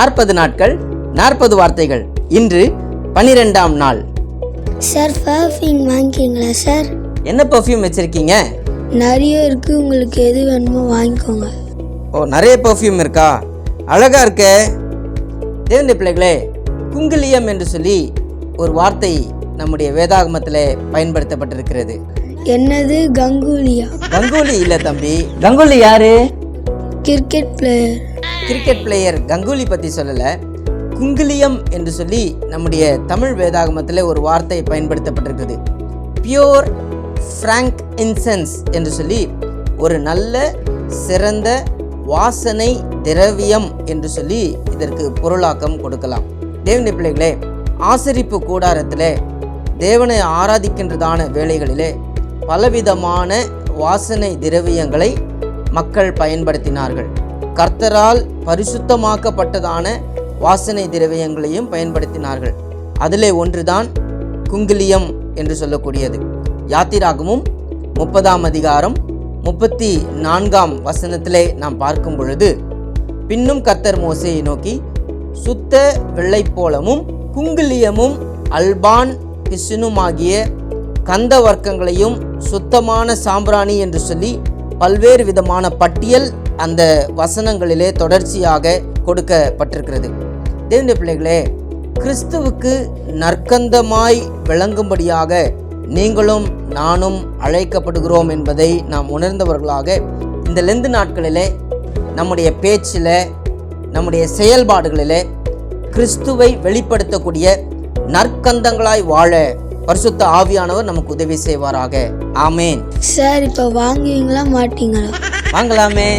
நாற்பது நாட்கள் நாற்பது வார்த்தைகள். இன்று பனிரெண்டாம் நாள். சார் பர்ஃப்யூம் வாங்கிக்கிங்களா சார். என்ன பர்ஃப்யூம் வச்சுருக்கீங்க? நிறைய இருக்குது உங்களுக்கு எது வேணுமோ வாங்கிக்கோங்க. ஓ நிறைய பர்ஃப்யூம் இருக்கா? அழகா இருக்கே. தேவனுடைய பிள்ளைகளே குங்கிலியம் என்று சொல்லி ஒரு வார்த்தை நம்முடைய வேதாகமத்தில் பயன்படுத்தப்பட்டிருக்கிறது. என்னது? கங்குலியா? கங்குலி இல்லை தம்பி. கங்குலி யாரு? Cricket player cricket player Ganguly பற்றி சொல்லலை. குங்குலியம் என்று சொல்லி நம்முடைய தமிழ் வேதாகமத்தில் ஒரு வார்த்தை பயன்படுத்தப்பட்டிருக்குது. பியோர் ஃப்ராங்க் இன்சென்ஸ் என்று சொல்லி ஒரு நல்ல சிறந்த வாசனை திரவியம் என்று சொல்லி இதற்கு பொருளாக்கம் கொடுக்கலாம். தேவனி பிள்ளைகளே ஆசரிப்பு கூடாரத்திலே தேவனை ஆராதிக்கின்றதான வேளைகளிலே பலவிதமான வாசனை திரவியங்களை மக்கள் பயன்படுத்தினார்கள். கர்த்தரால் பரிசுத்தமாக்கப்பட்டதான வாசனை திரவியங்களையும் பயன்படுத்தினார்கள். அதிலே ஒன்றுதான் குங்கிலியம் என்று சொல்லக்கூடியது. யாத்திராகமும் முப்பதாம் அதிகாரம் முப்பத்தி நான்காம் வசனத்திலே நாம் பார்க்கும் பொழுது பின்னும் கர்த்தர் மோசையை நோக்கி சுத்த வெள்ளைப்போளமும் குங்கிலியமும் அல்பான் பிசுனுமாகிய கந்த வர்க்கங்களையும் சுத்தமான சாம்பிராணி என்று சொல்லி பல்வேறு விதமான பட்டியல் அந்த வசனங்களிலே தொடர்ச்சியாக கொடுக்கப்பட்டிருக்கிறது. தேவனுடைய பிள்ளைகளே கிறிஸ்துவுக்கு நற்கந்தமாய் விளங்கும்படியாக நீங்களும் நானும் அழைக்கப்படுகிறோம் என்பதை நாம் உணர்ந்தவர்களாக இந்த லெந்து நாட்களிலே நம்முடைய பேச்சில் நம்முடைய செயல்பாடுகளிலே கிறிஸ்துவை வெளிப்படுத்தக்கூடிய நற்கந்தங்களாய் வாழ பரிசுத்த ஆவியானவர் நமக்கு உதவி செய்வாராக. ஆமேன். சார் இப்போ வாங்குவீங்களா மாட்டீங்களா? வாங்கலாமே.